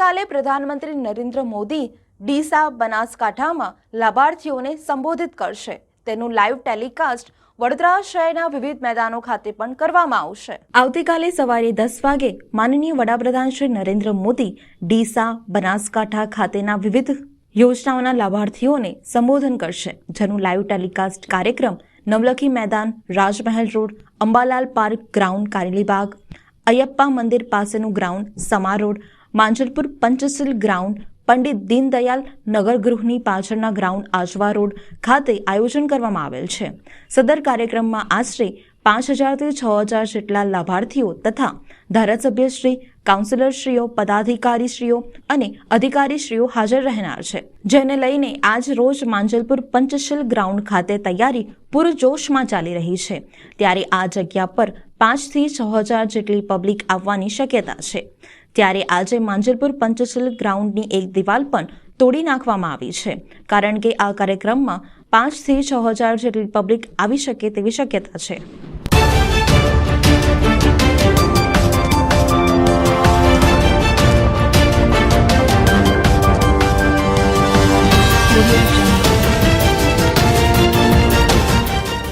આવતીકાલે પ્રધાનમંત્રી નરેન્દ્ર મોદી ડીસા બનાસકાંઠામાં લાભાર્થીઓને સંબોધિત કરશે. તેનું લાઈવ ટેલિકાસ્ટ વડોદરા શહેરના વિવિધ મેદાનો ખાતે પણ કરવામાં આવશે. આવતીકાલે સવારે દસ વાગે માનનીય વડાપ્રધાન શ્રી નરેન્દ્ર મોદી ડીસા બનાસકાંઠા ખાતેના વિવિધ યોજનાઓના લાભાર્થીઓને સંબોધન કરશે, જેનું લાઈવ ટેલિકાસ્ટ કાર્યક્રમ નવલખી મેદાન, Rajmahal road, Ambalal park ground Karelibaug Ayyappa મંદિર પાસેનું ground Sama road Manjalpur Panchsheel ground, Pandit Deendayal નગરગૃહની પાછળના ગ્રાઉન્ડ આજવા રોડ ખાતે આયોજન કરવામાં આવેલ છે. સદર કાર્યક્રમમાં આશરે પાંચ હજારથી છ હજાર જેટલા લાભાર્થીઓ તથા ધારાસભ્યશ્રી, કાઉન્સિલરશ્રીઓ, પદાધિકારીશ્રીઓ અને અધિકારીશ્રીઓ હાજર રહેનાર છે. જેને લઈને આજ રોજ માંજલપુર પંચશીલ ગ્રાઉન્ડ ખાતે તૈયારી પૂરજોશમાં ચાલી રહી છે. ત્યારે આ જગ્યા પર પાંચથી છ હજાર જેટલી પબ્લિક આવવાની શક્યતા છે. ત્યારે આજે માંજલપુર પંચશીલ ગ્રાઉન્ડની એક દિવાલ પણ તોડી નાખવામાં આવી છે કારણ કે આ કાર્યક્રમમાં પાંચથી છ હજાર જેટલી પબ્લિક આવી શકે તેવી શક્યતા છે